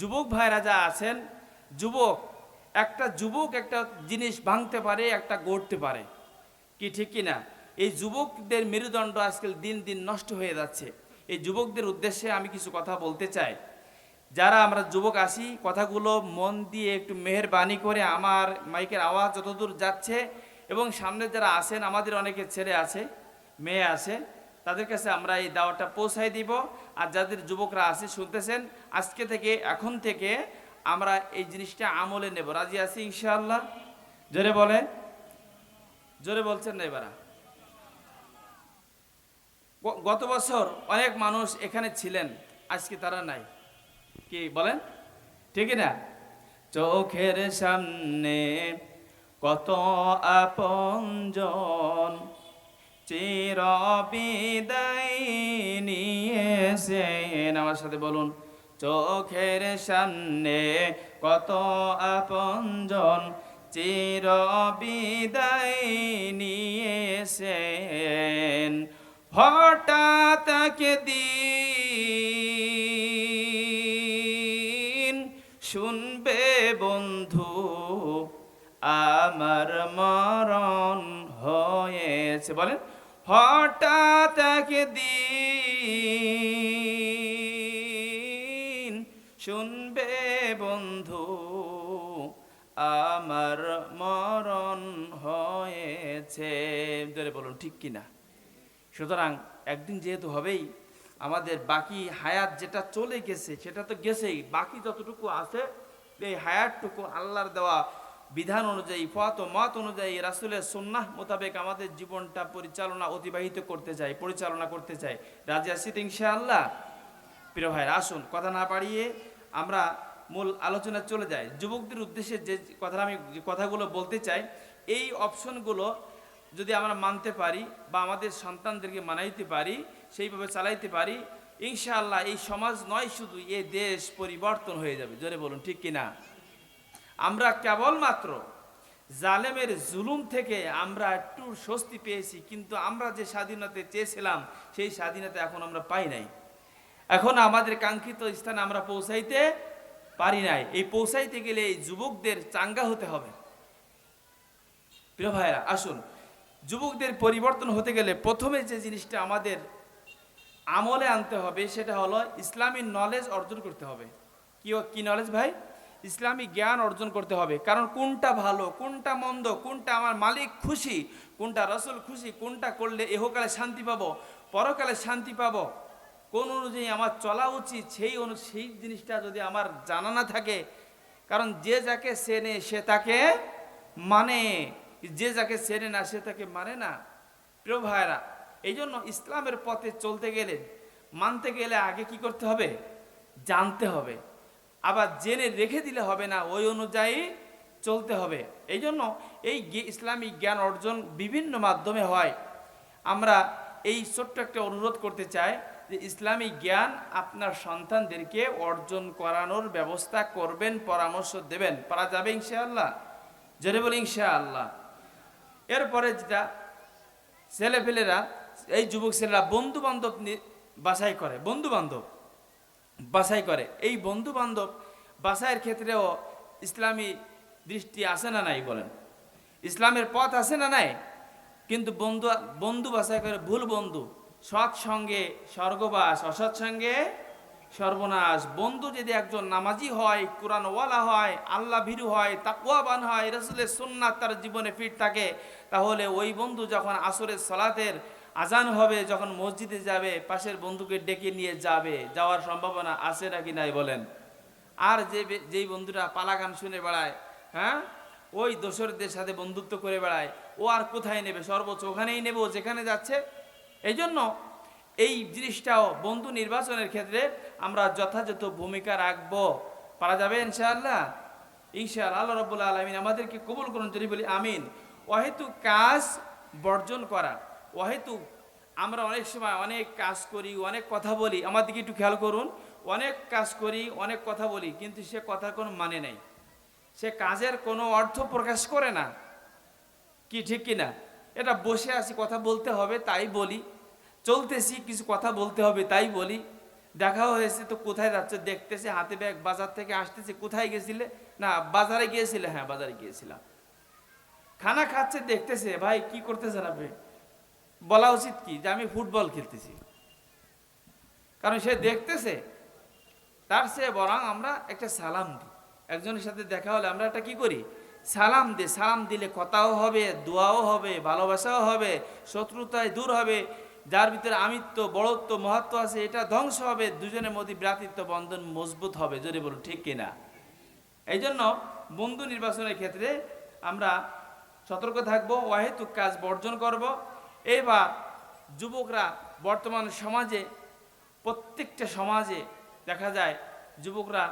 যুবক ভাইরা যা আছেন, যুবক, একটা যুবক একটা জিনিস ভাঙতে পারে, একটা গড়তে পারে। কি ঠিক কি না? এই যুবকদের মেরুদণ্ড আজকাল দিন দিন নষ্ট হয়ে যাচ্ছে। এই যুবকদের উদ্দেশ্যে আমি কিছু কথা বলতে চাই। যারা আমরা যুবক আসি, কথাগুলো মন দিয়ে একটু মেহেরবানি করে আমার মাইকের আওয়াজ যতদূর যাচ্ছে, এবং সামনে যারা আছেন, আমাদের অনেকে ছেলে আছে, মেয়ে আছে তাদের কাছে আমরা এই দাওয়াটা পৌঁছাই দিব। আর যাদের যুবকরা আছে, শুনতেছেন, আজকে থেকে, এখন থেকে আমরা এই জিনিসটা আমলে নেব। রাজি আছি ইনশাআল্লাহ? জোরে বলে জোরে বলছেন না এবারা। গত বছর অনেক মানুষ এখানে ছিলেন, আজকে তারা নাই। কি বলেন? ঠিক না? চোখের সামনে কত আপনজন চির নিয়েছেন আমার সাথে বলুন, চোখের সামনে কত আপনজন চির নিয়েছেন হঠাৎ দিন শুনবে বন্ধু, আমার মরণ হয়েছে। বলেন হঠাৎ দিন শুনবে বন্ধু, আমার মরণ হয়েছে। ধরে বলুন, ঠিক কিনা? সুতরাং একদিন যেহেতু হবেই, আমাদের বাকি হায়াত যেটা চলে গেছে, সেটা তো গেছেই। বাকি যতটুকু আছে, এই হায়াতটুকু আল্লাহর দেওয়া বিধান অনুযায়ী পথ ও মত অনুযায়ী রাসুলের সুন্নাহ মোতাবেক আমাদের জীবনটা পরিচালনা অতিবাহিত করতে চাই, পরিচালনা করতে চাই। রাজি আছি তো ইনশাআল্লাহ? প্রিয় ভাইরা, আসুন, কথা না বাড়িয়ে আমরা মূল আলোচনা চলে যাই। যুবকদের উদ্দেশ্যে যে কথা আমি, যে কথাগুলো বলতে চাই, এই অপশনগুলো যদি আমরা মানতে পারি বা আমাদের সন্তানদেরকে মানাইতে পারি, সেইভাবে চালাইতে পারি, ইনশাআল্লাহ এই সমাজ নয় শুধু, এ দেশ পরিবর্তন হয়ে যাবে। জোরে বলুন, ঠিক কিনা? আমরা কেবলমাত্র জালেমের জুলুম থেকে আমরা একটু স্বস্তি পেয়েছি, কিন্তু আমরা যে স্বাধীনতা চেয়েছিলাম, সেই স্বাধীনতা এখন আমরা পাই নাই। এখন আমাদের কাঙ্ক্ষিত স্থানে আমরা পৌঁছাইতে পারি নাই। এই পৌঁছাইতে গেলে এই যুবকদের চাঙ্গা হতে হবে। প্রিয় ভাইরা আসুন। যুবকদের পরিবর্তন হতে গেলে প্রথমে যে জিনিসটা আমাদের আমলে আনতে হবে, সেটা হলো ইসলামী নলেজ অর্জন করতে হবে। কি কি নলেজ ভাই? ইসলামী জ্ঞান অর্জন করতে হবে। কারণ কোনটা ভালো, কোনটা মন্দ, কোনটা আমার মালিক খুশি, কোনটা রসুল খুশি, কোনটা করলে এহকালে শান্তি পাবো, পরকালে শান্তি পাবো। কোন অনুযায়ী আমার চলা উচিত সেই অনু, সেই জিনিসটা যদি আমার জানা না থাকে, কারণ যে যাকে চেনে সে তাকে মানে। যে যাকে চেনে না সে তাকে মানে না। প্রিয় ভাইরা এই জন্য ইসলামের পথে চলতে গেলে, মানতে গেলে আগে কি করতে হবে? জানতে হবে। আবার জেনে রেখে দিলে হবে না, ওই অনুযায়ী চলতে হবে। এই জন্য এই ইসলামিক জ্ঞান অর্জন বিভিন্ন মাধ্যমে হয়। আমরা এই ছোট্ট একটা অনুরোধ করতে চাই যে ইসলামিক জ্ঞান আপনার সন্তানদেরকে অর্জন করানোর ব্যবস্থা করবেন, পরামর্শ দেবেন। পারা যাবে ইনশাআল্লাহ? জোরে বলি ইনশাআল্লাহ। এরপরে যেটা ছেলেপেলেরা, এই যুবক ছেলেরা বন্ধু বান্ধব বাছাই করে। বন্ধু বান্ধব বাছাই করে। এই বন্ধু বান্ধব বাছাইয়ের ক্ষেত্রেও ইসলামী দৃষ্টি আছে না নাই বলেন? ইসলামের পথ আছে না নাই? কিন্তু বন্ধু বন্ধু বাছাই করে ভুল বন্ধু সৎ সঙ্গে স্বর্গবাস অসৎ সঙ্গে সর্বনাশ। বন্ধু যদি একজন নামাজি হয়, কোরআনওয়ালা হয় আল্লাহ ভীরু হয় তাকুয়াবান হয়, রসুলের সুন্নাত তার জীবনে ফিট থাকে, তাহলে ওই বন্ধু যখন আসরের সলাতের আজান হবে যখন মসজিদে যাবে, পাশের বন্ধুকে ডেকে নিয়ে যাবে, যাওয়ার সম্ভাবনা আছে নাকি নাই বলেন? আর যে যেই বন্ধুরা পালা গান শুনে বেড়ায় হ্যাঁ? ওই দোসরদের সাথে বন্ধুত্ব করে বেড়ায়, ও আর কোথায় নেবে? সর্বোচ্চ ওখানেই নেবে, ও যেখানে যাচ্ছে। এই জন্য এই জিনিসটাও বন্ধু নির্বাচনের ক্ষেত্রে আমরা যথাযথ ভূমিকা রাখব। পারা যাবে ইনশাআল্লাহ? ইনশাআল্লাহ, আল্লাহ রব্বুল্লা আলমিন আমাদেরকে কবুল করুন, যদি বলি আমিন। অহেতু কাজ বর্জন করা। অহেতু আমরা অনেক সময় অনেক কাজ করি, অনেক কথা বলি। আমার দিকে একটু খেয়াল করুন। অনেক কাজ করি, অনেক কথা বলি, কিন্তু সে কথার কোনো মানে নেই। সে কাজের কোনো অর্থ প্রকাশ করে না। কি ঠিক কি না? এটা বসে আছি, কথা বলতে হবে, তাই বলি। চলতেছি, কিছু কথা বলতে হবে, তাই বলি। দেখা হয়েছে তো কোথায় যাচ্ছে, দেখতেছে, হাতে ব্যাগ, বাজার থেকে আসতেছে, কোথায় গেছিলে? না, বাজারে গিয়েছিলে? হ্যাঁ বাজারে গিয়েছিলাম। খানা খাচ্ছে, দেখতেছে, ভাই, কি করতেছেন আপনি? বলা উচিত কি যে আমি ফুটবল খেলতেছি। কারণ সে দেখতেছে, তার সে বরং আমরা একটা সালাম দিই। একজনের সাথে দেখা হলে আমরা একটা কি করি? সালাম দে সালাম দিলে কথাও হবে, দোয়াও হবে, ভালোবাসাও হবে, শত্রুতায় দূর হবে, যার ভিতরে আমিত্ব, বড়ত্ব, মহত্ব আছে, এটা ধ্বংস হবে, দুজনের মধ্যে ব্রাতৃত্ব বন্ধন মজবুত হবে, জোরে বলুন, ঠিক কিনা এই জন্য বন্ধু নির্বাচনের ক্ষেত্রে আমরা সতর্ক থাকব অহেতুক কাজ বর্জন করব এবার যুবকরা বর্তমান সমাজে প্রত্যেকটা সমাজে দেখা যায় যুবকরা